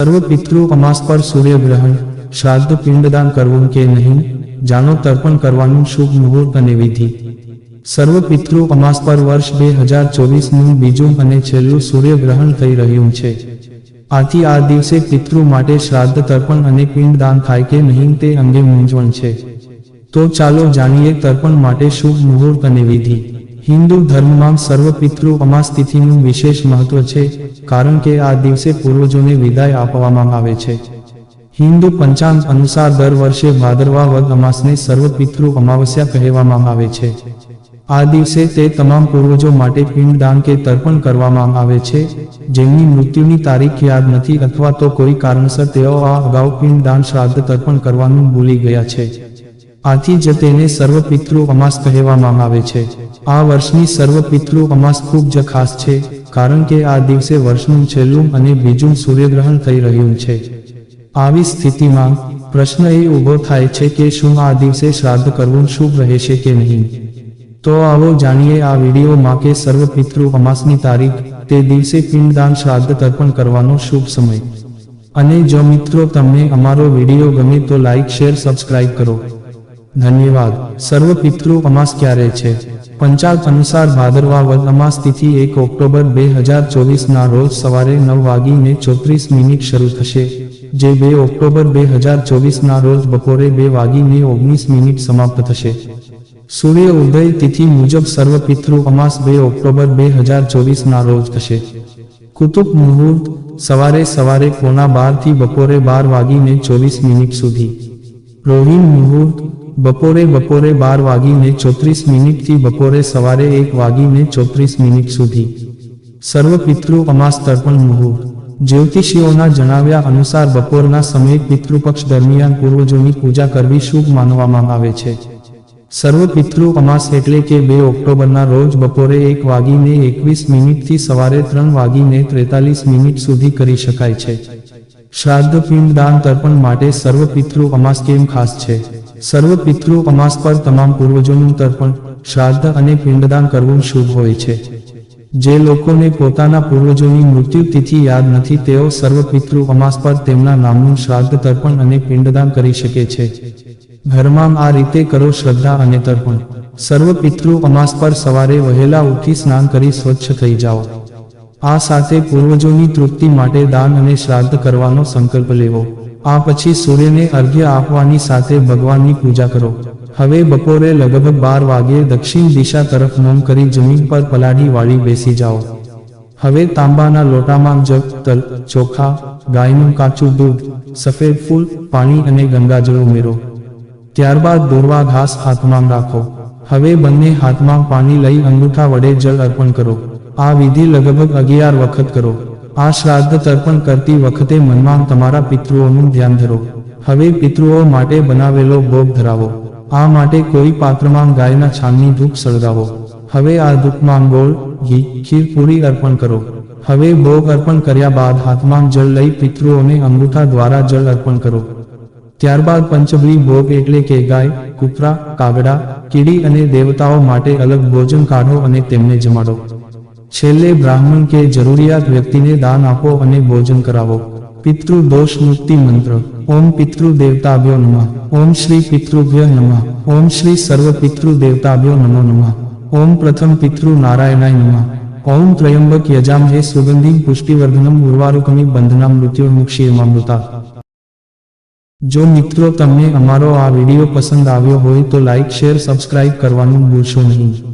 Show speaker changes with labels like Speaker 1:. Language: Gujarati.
Speaker 1: સર્વ પિતૃ અમાસ પર સૂર્યગ્રહણ, શ્રાદ્ધ પિંડદાન કરવું કે નહીં, જાણો તર્પણ કરવાનું શુભ મુહૂર્ત અને વિધિ. સર્વ પિતૃ અમાસ પર વર્ષ બે હજાર ચોવીસનું બીજું અને છેલ્લું સૂર્યગ્રહણ થઈ રહ્યું છે. આથી આ દિવસે પિતૃ માટે શ્રાદ્ધ, તર્પણ અને પિંડદાન થાય કે નહીં તે અંગે મૂંઝવણ છે. તો ચાલો જાણીએ તર્પણ માટે શુભ મુહૂર્ત અને વિધિ. હિન્દુ ધર્મમાં સર્વ પિતૃ અમાસ તિથિનું વિશેષ મહત્વ છે, કારણ કે આ દિવસે પૂર્વજોને વિદાય આપવામાં આવે છે. હિન્દુ પંચાંગ અનુસાર દર વર્ષે ભાદરવા વદ અમાસને સર્વ પિતૃ અમાવસ્યા કહેવામાં આવે છે. આ દિવસે તે તમામ પૂર્વજો માટે પિંડદાન કે તર્પણ કરવામાં આવે છે, જેમની મૃત્યુની તારીખ યાદ નથી અથવા તો કોઈ કારણસર તેઓ આ અગાઉ પિંડદાન શ્રાદ્ધ તર્પણ કરવાનું ભૂલી ગયા છે. આથી જ તેને સર્વ પિતૃ અમાસ કહેવામાં આવે છે. આ વર્ષની સર્વ પિતૃ અમાસ ખૂબ જ ખાસ છે, કારણ કે આ દિવસે વર્ષનું છેલ્લું અને બીજું સૂર્યગ્રહણ થઈ રહ્યું છે. આવી સ્થિતિમાં પ્રશ્ન એ ઊભો થાય છે કે શું આ દિવસે શ્રાદ્ધ કરવું શુભ રહેશે કે નહીં. તો આવો જાણીએ આ વિડીયોમાં કે સર્વ પિતૃ અમાસની તારીખ, તે દિવસે પિંડદાન શ્રાદ્ધ તર્પણ કરવાનો શુભ સમય. અને જો મિત્રો તમને અમારો વીડિયો ગમે તો લાઇક શેર, સબસ્ક્રાઇબ કરો. ધન્યવાદ. સર્વ પિતૃ અમાસ ક્યારે છે? પંચાગ અનુસાર ભાદરવા વદ અમાસ તિથિ એક ઓક્ટોબર બે હજાર ચોવીસના રોજ સવારે નવ વાગીને ચોત્રીસ મિનિટ શરૂ થશે. જે બે ઓક્ટોબર બે હજાર ચોવીસના રોજ બપોરે બે વાગીને ઓગણીસ મિનિટ સમાપ્ત થશે. સૂર્ય ઉદય તિથિ મુજબ સર્વ પિતૃ અમાસ બે ઓક્ટોબર બે હજાર ચોવીસના રોજ થશે. કુતુબ મુહૂર્ત સવારે સવારે પોણા બારથી બપોરે બાર વાગીને ચોવીસ મિનિટ સુધી. રોહિણ મુહૂર્ત બપોરે બપોરે બાર વાગીને ચોત્રીસ મિનિટથી બપોરે સવારે એક વાગીને ચોત્રીસ મિનિટ સુધી. સર્વ પિતૃ અમાસ તર્પણ મુહૂર્ત. જ્યોતિષીઓના જણાવ્યા અનુસાર બપોરના સમયે પિતૃપક્ષ દરમિયાન પૂર્વજોની પૂજા કરવી શુભ માનવામાં આવે છે. સર્વ પિતૃ અમાસ એટલે કે બે ઓક્ટોબરના રોજ બપોરે એક વાગીને એકવીસ મિનિટથી સવારે ત્રણ વાગીને ત્રેતાલીસ મિનિટ સુધી કરી શકાય છે. શ્રાદ્ધ પિંડદાન તર્પણ માટે સર્વ પિતૃ અમાસ કેમ ખાસ છે? સર્વ પિતૃ અમાસ પર તમામ પૂર્વજોનું તર્પણ શ્રાદ્ધ અને પિંડદાન કરવું શુભ હોય છે. જે લોકોને પોતાના પૂર્વજોની મૃત્યુ તિથિ યાદ નથી, તેઓ સર્વ પિતૃ અમાસ પર તેમના નામનું શ્રાદ્ધ, તર્પણ અને પિંડદાન કરી શકે છે. ઘરમાં આ રીતે કરો શ્રદ્ધા અને તર્પણ. સર્વ પિતૃ અમાસ પર સવારે વહેલા ઉઠી સ્નાન કરી સ્વચ્છ થઈ જાઓ. આ સાથે પૂર્વજોની તૃપ્તિ માટે દાન અને શ્રાદ્ધ કરવાનો સંકલ્પ લેવો. આ પછી સૂર્યને અર્ઘ્ય આપવાની સાથે ભગવાનની પૂજા કરો. હવે બપોરે લગભગ બાર વાગ્યે દક્ષિણ દિશા તરફ મોમ કરી જમીન પર પલાડી વાળી બેસી જાઓ. હવે તાંબાના લોટામાં જગ, તલ, ચોખા, ગાયનું કાચું દૂધ, સફેદ ફૂલ, પાણી અને ગંગાજળ ઉમેરો. ત્યારબાદ દોરવા ઘાસ હાથમાં રાખો હવે બંને હાથમાં પાણી લઈ અંગૂઠા વડે જળ અર્પણ કરો. આ વિધિ લગભગ અગિયાર વખત કરો. આ શ્રાદ્ધ તર્પણ કરતી વખતે મનમાં તમારા પિતૃઓનું ધ્યાન ધરો. હવે પિતૃઓ માટે બનાવેલો ભોગ ધરાવો. આ માટે કોઈ પાત્રમાં ગાયના છાનની ધૂપ સળગાવો. હવે આ ધૂપમાં ગોળ, ઘી, ખીર પૂરી અર્પણ કરો. હવે ભોગ અર્પણ કર્યા બાદ હાથમાં જળ લઈ પિતૃઓને અંગૂઠા દ્વારા જળ અર્પણ કરો. ત્યારબાદ પંચબલી ભોગ એટલે કે ગાય, કૂતરા, કાગડા, કીડી અને દેવતાઓ માટે અલગ ભોજન કાઢો અને તેમને જમાડો. છેલ્લે બ્રાહ્મણ કે જરૂરિયાત વ્યક્તિને દાન આપો અને ભોજન કરાવો. પિતૃ દોષ મુક્તિ મંત્ર. ઓમ પિતૃ દેવતાભ્યો નમઃ. ઓમ શ્રી પિતૃભ્ય નમઃ. ઓમ શ્રી સર્વ પિતૃ દેવતાભ્યો નમો નમઃ. ઓમ પ્રથમ પિતૃ નારાયણાય નમઃ. ઓમ ત્રયંબક યજામહે સુગંધિમ પુષ્ટિવર્ધનમ ઉર્વારુકમી બંધના મૃત્યુર્મુક્ષીર્મામૃતા જો મિત્રો તમને અમારો આ વીડિયો પસંદ આવ્યો હોય તો લાઈક, શેર, સબસ્ક્રાઇબ કરવાનું ભૂલશો નહીં.